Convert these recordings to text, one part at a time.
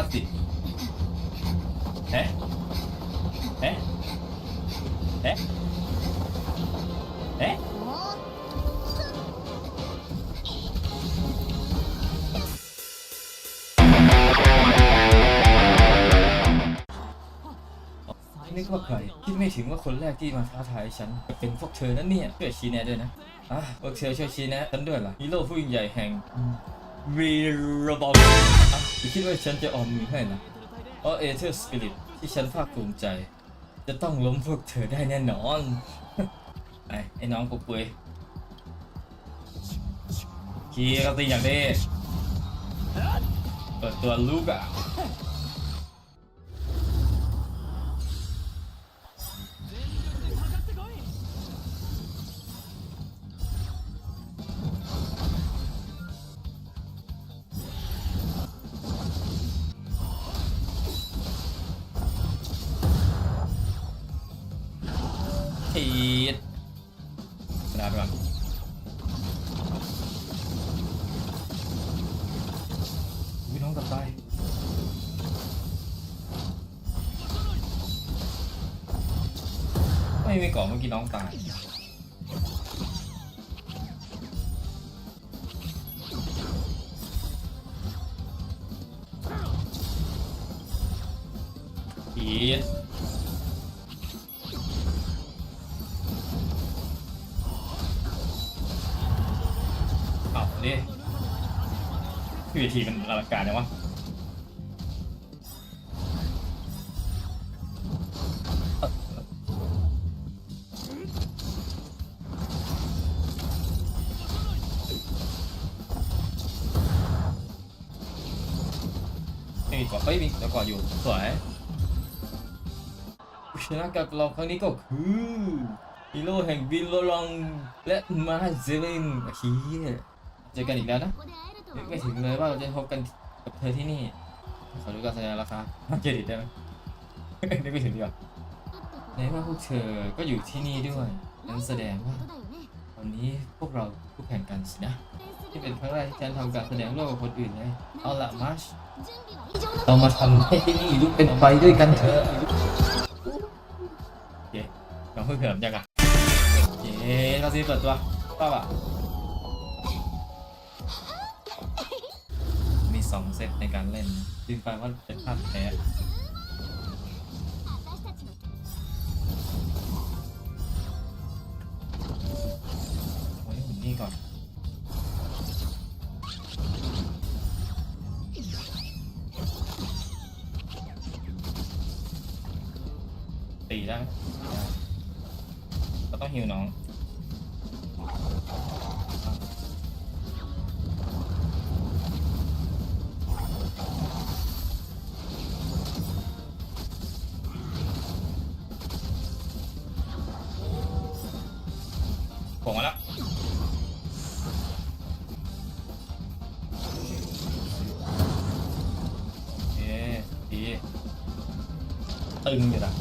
คัตติเอ๊ะเอ๊ะเอ๊ะเอ๊ะนึกว่าใครคิดไม่ถึงว่าคนแรกที่มาท้าทายฉันจะเป็นพวกเธอนั่นเนี่ยช่วยชี้แนะด้วยนะอะพวกเธอช่วยชี้แนะฉันด้วยล่ะฮีโร่ผู้ยิ่งใหญ่แห่งวีรบอล อะอย่าคิดว่าฉันจะออมมือให้นะเพราะเอเธอร์สปิริตที่ฉันภาคภูมิใจ จะต้องล้มพวกเธอได้แน่นอนไอ้ไอ้น้องปุกบวยขี่กระตีอย่างนี้เปิดตัวลูกอะ ทีดกระดาษก่อนวิน้องกลับไปไม่มีกล่องเมื่อกี้น้องตายทีดเอ คือทีมันอลังการนะวะนี่ก่อนเฮ้ยมีเดี๋ยวก่อนอยู่สวยชนะการประลองครั้งนี้ก็คือฮีโร่แห่งวิลโลลองและมาเซเว่นเฮียเจอกันอีกแล้วนะ นึกไม่ถึงเลยว่าเราจะพบกันกับเธอที่นี่ขอดูการแสดงราคาเครดิตได้ไหมนึกไม่ถึงดีกว่าในเมื่อพวกเธอก็อยู่ที่นี่ด้วยนั้นแสดงว่าวันนี้พวกเราคู่แข่งกันสินะที่เป็นครั้งแรกที่ฉันทำการแสดงร่วมกับคนอื่นเลยเอาละมาร์ชเรามาทำให้ที่นี่ลุกเป็นไฟด้วยกันเถอะโอเคเราเพิ่งเหิมยังอะเย้เราซีเปิดตัวป้าป่ะ สองเซตในการเล่นจึงแปลว่าเป็นภาพแท้โอ้ยหมุนนี่ก่อนตีได้ไหมได้เราต้องฮิวน้อง ตึงอยู่นะ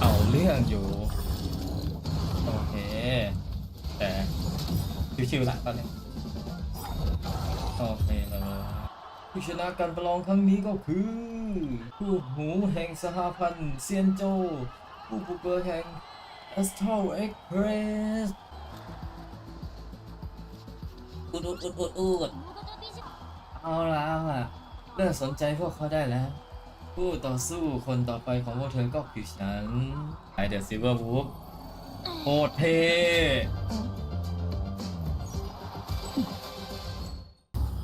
เอาเรื่องอยู่ โอเค แต่ชิวๆละตอนนี้ ผู้ชนะการประลองครั้งนี้ก็คือ ผู้หูแห่งสหพันธ์เซียนโจ ผู้บุกเบิกแห่ง Astral Express อุดอุดอุดอุดอุดเอาละเอาละเลิกสนใจพวกเขาได้แล้ว ผู้ต่อสู้คนต่อไปของพวกเธอก็คือฉันไอเดอะซิลเวอร์บุ๊กโคตรเท่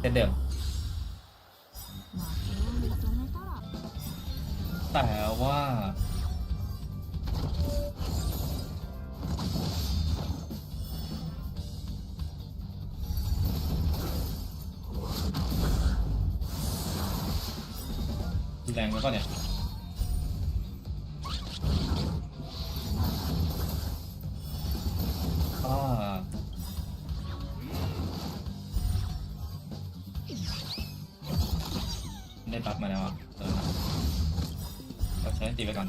เช่นเดิม แต่ว่า แรงไปป่ะเนี่ยได้ปั๊บมาแล้วอะ ตีไปก่อน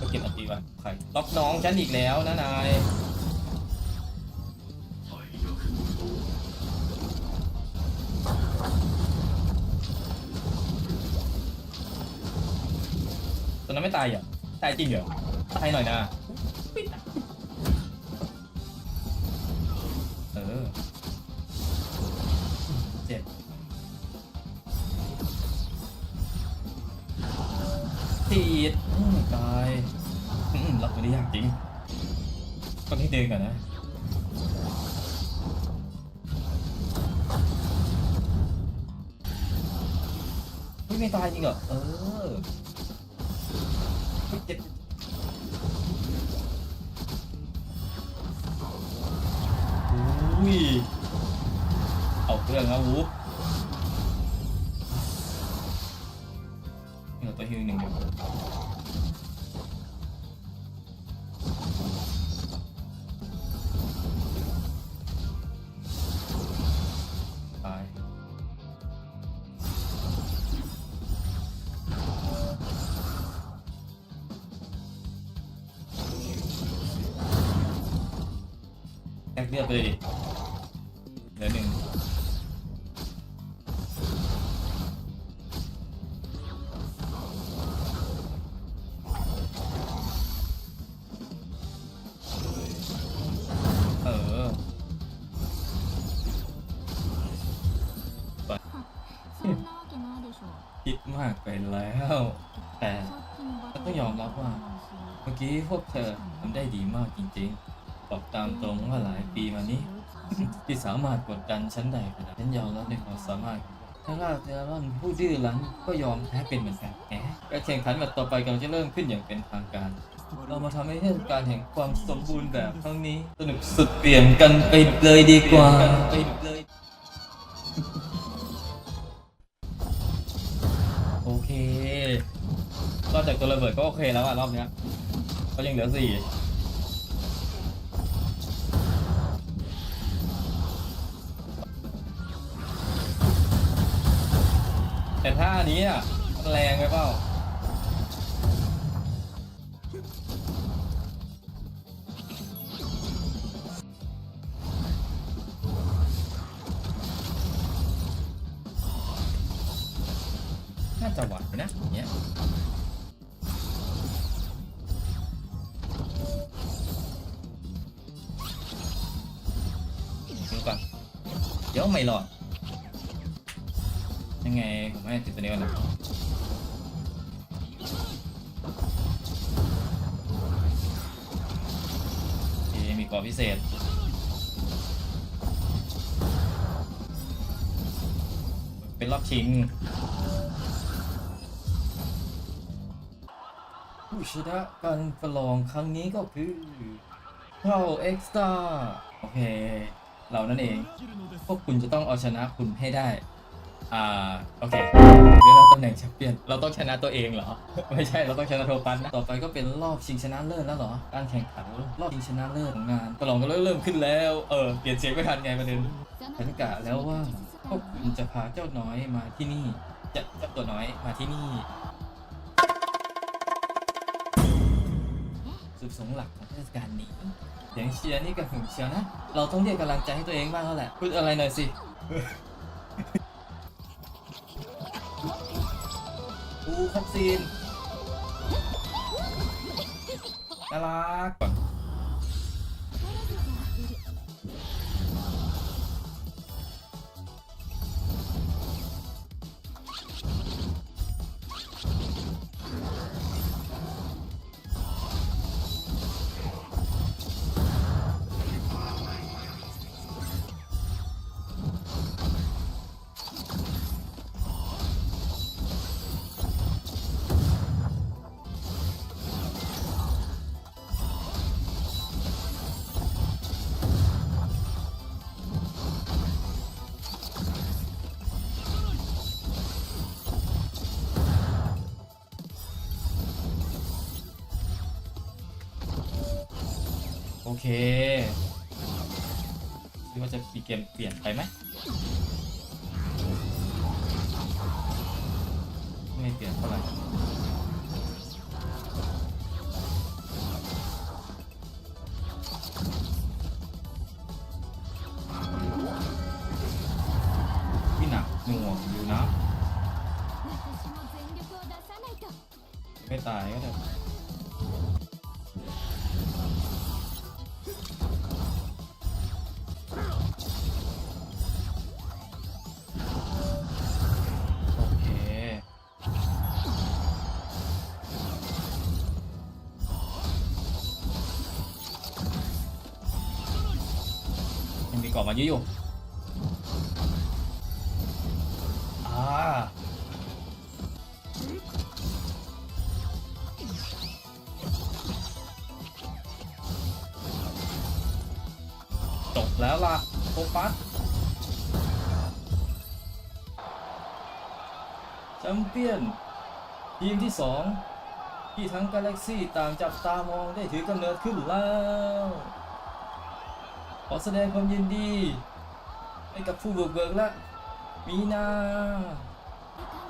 ก็เก็บอันตีไปใครล็อกน้องฉันอีกแล้วนะนายตอนนั้นไม่ตายเหรอตายจริงเหรอตายหน่อยนะ ตายรับตัวได้ยากจริงต้องให้เดินก่อนนะไม่ตายจริงเหรอ เออเจ็บอุ้ยเอาเครื่องแล้ววู กเลืยดไปเลยดิเหลือหนึ่งเออคิดมากไปแล้ว แต่ต้องยอมรับว่า เมื่อกี้พวกเธอทำได้ดีมากจริงๆ บอกตามตรงว่าหลายปีมานี้ ที่สามารถกดดันฉันได้ขนาดฉันยอมรับในความสามารถถ้าล่าเทรอนผู้ดื้อรั้นก็ยอมแพ้เป็นเหมือนกันแหมการแข่งขันแบบต่อไปกำลังจะเริ่มขึ้นอย่างเป็นทางการ เรามาทำให้เทศกาลแห่งความสมบูรณ์แบบครั้งนี้ สนุกสุดเปลี่ยมกันไปเลยดีกว่าไปเลยโอเครอบจากตัวระเบิดก็โอเคแล้วอะรอบเนี้ยก็ยังเหลือสี่ แต่ท่านี้อะมันแรงไปเปล่าน่าจะไหวนะอย่างเนี้ยดูก่อนเดี๋ยวไม่รอด ยังไงผมให้ติดตัวนี้ก่อนนะโอเคมีกรอบพิเศษเป็นรอบชิงผู้ชนะการประลองครั้งนี้ก็คือเข้าเอ็กซ์ต้าโอเค เรานั่นเอง พวกคุณจะต้องเอาชนะคุณให้ได้ อ่าโอเคเรื่องตำแหน่งแชมเปี้ยนเราต้องชนะตัวเองเหรอ ไม่ใช่เราต้องชนะโทปันนะต่อไปก็เป็นรอบชิงชนะเลิศแล้วเหรอการแข่งขันรอบชิงชนะเลิศของงานประลองก็เริ่มขึ้นแล้วเออเปลี่ยนเสียงไม่ทันไงประเด็นฉันกะแล้วว่าพวกคุณจะพาเจ้าน้อยมาที่นี่จะเจ้าตัวน้อยมาที่นี่จุดสงหลักของเทศกาลนี้เสียงเชียร์นี่ก็หึงเชียวนะ เราต้องเรียกกำลังใจให้ตัวเองบ้างแล้วแหละพูดอะไรหน่อยสิ อูคัดซีนน่ารัก โอเคคิดว่าจะมีเกมเปลี่ยนไปไหมไม่เปลี่ยนเท่าไหร่พี่หนักหน่วงอยู่นะ ไม่ตายก็ได้ เกาะมาเยอะอยู่อ่าจบแล้วล่ะโฟกัสแชมเปี้ยน ทีมที่สองที่ทั้งกาแล็กซี่ต่างจับตามองได้ถือกำเนิดขึ้นแล้ว อแสดงความยินดีให้กับผู้บุกเบิกละมีนา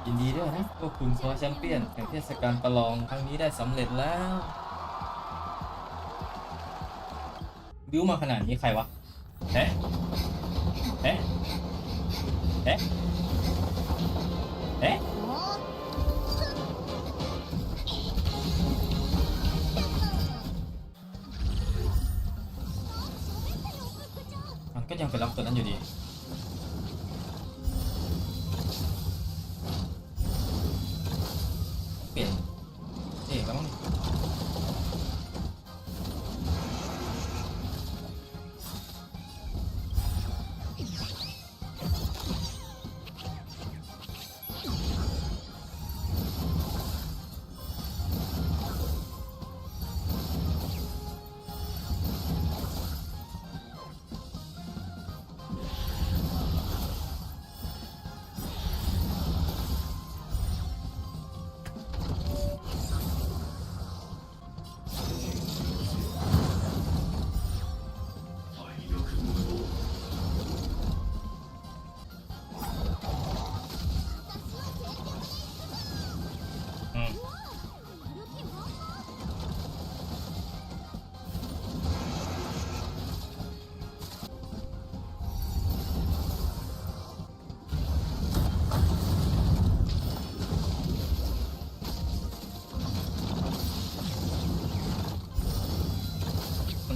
ยินดีด้วยนะพวกคุณคว้าแชมเปี้ยนแห่งเทศกาลประลองครั้งนี้ได้สำเร็จแล้วบิวมาขนาดนี้ใครวะเอ๊ะเอ๊ะเอ๊ะเอ๊ะ มันก็ยังไปรับตัวนั้นอยู่ดี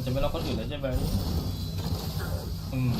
จะไม่ล็อกคนอื่นแล้วใช่ไหมอืม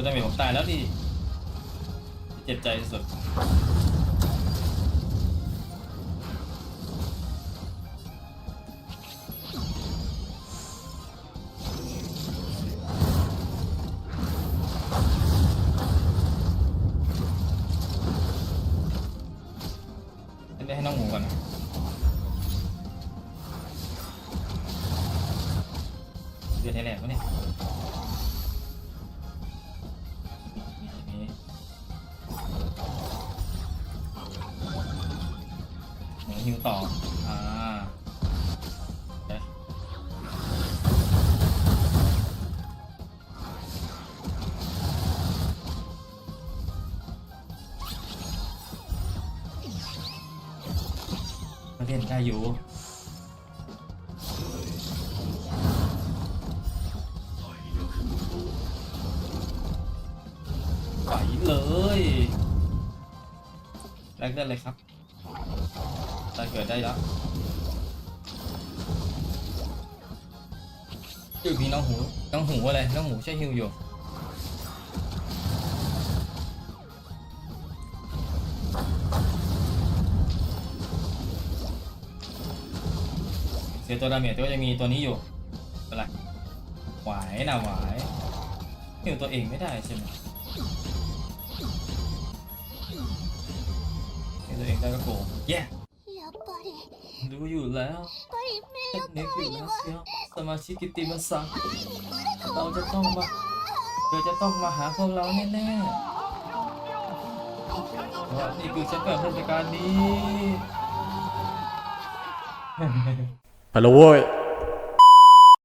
ตัวได้เมจผมตายแล้วดิเจ็บใจสุดเล่นได้ให้น้องหมูก่อนเดือดแน่ๆวะเนี่ย ฮิวต่อ อ่าเดี๋ยวมาเล่นได้อยู่ไหวเลยแรกได้เลยครับ ตายเกิดได้แล้วอยู่มีน้องหู น้องหูอะไร น้องหูใช่ฮิวอยู่เสียตัวดาเมจแต่ว่ายังมีตัวนี้อยู่อะไรไหวนะไหวายฮิวตัวเองไม่ได้ใช่ไหมตัวเองได้ก็โกงแย่ yeah. ดูอยู่แล้วเทคนิคอยู่แล้วเชียวสมาชิกกิติมศักดิ์เราจะต้องมาเราจะต้องมาหาพวกเราแน่ๆว่นี่คือฉันเปิดเทศกาลนี้ ฮัลโหลเว้ย